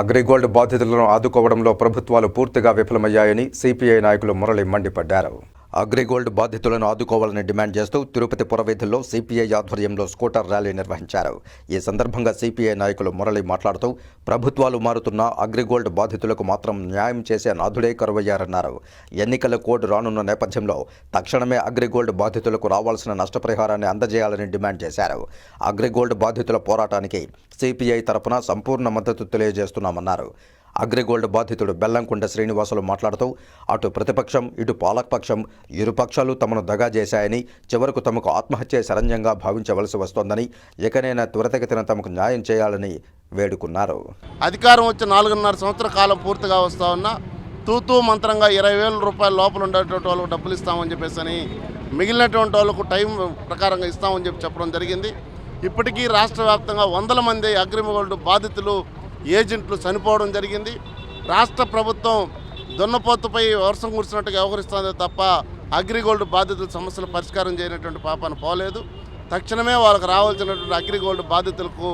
అగ్రిగోల్డ్ బాధితులను ఆదుకోవడంలో ప్రభుత్వాలు పూర్తిగా విఫలమయ్యాయని సిపిఐ నాయకులు మురళి మండిపడ్డారు. అగ్రిగోల్డ్ బాధితులను ఆదుకోవాలని డిమాండ్ చేస్తూ తిరుపతి పురవీధుల్లో సిపిఐ ఆధ్వర్యంలో స్కూటర్ ర్యాలీ నిర్వహించారు. ఈ సందర్భంగా సిపిఐ నాయకులు మురళి మాట్లాడుతూ ప్రభుత్వాలు మారుతున్న అగ్రిగోల్డ్ బాధితులకు మాత్రం న్యాయం చేసే నాథుడే కరువయ్యారన్నారు. ఎన్నికల కోడ్ రానున్న నేపథ్యంలో తక్షణమే అగ్రిగోల్డ్ బాధితులకు రావాల్సిన నష్టపరిహారాన్ని అందజేయాలని డిమాండ్ చేశారు. అగ్రిగోల్డ్ బాధితుల పోరాటానికి సిపిఐ తరపున సంపూర్ణ మద్దతు తెలియజేస్తున్నామన్నారు. అగ్రిగోల్డ్ బాధితుడు బెల్లంకొండ శ్రీనివాసులు మాట్లాడుతూ అటు ప్రతిపక్షం ఇటు పాలకపక్షం ఇరు పక్షాలు తమను దగా చేశాయని చివరకు తమకు ఆత్మహత్య సరంజంగా భావించవలసి వస్తోందని ఇకనైనా త్వరితగతిన తమకు న్యాయం చేయాలని వేడుకున్నారు. అధికారం వచ్చి నాలుగున్నర సంవత్సర కాలం పూర్తిగా వస్తూ ఉన్నా తూతూ మంత్రంగా ఇరవై వేల రూపాయల లోపల ఉండేటువంటి వాళ్ళకు డబ్బులు ఇస్తామని చెప్పేసి అని మిగిలినటువంటి వాళ్ళకు టైం ప్రకారంగా ఇస్తామని చెప్పి చెప్పడం జరిగింది. ఇప్పటికీ రాష్ట్ర వ్యాప్తంగా వందల మంది అగ్రిగోల్డ్ బాధితులు ఏజెంట్లు చనిపోవడం జరిగింది. రాష్ట్ర ప్రభుత్వం దున్నపోతుపై వర్షం కురిసినట్టుగా వ్యవహరిస్తుంది తప్ప అగ్రిగోల్డ్ బాధితుల సమస్యలు పరిష్కారం చేయనటువంటి పాపాన పోలేదు. తక్షణమే వాళ్ళకు రావాల్సినటువంటి అగ్రిగోల్డ్ బాధితులకు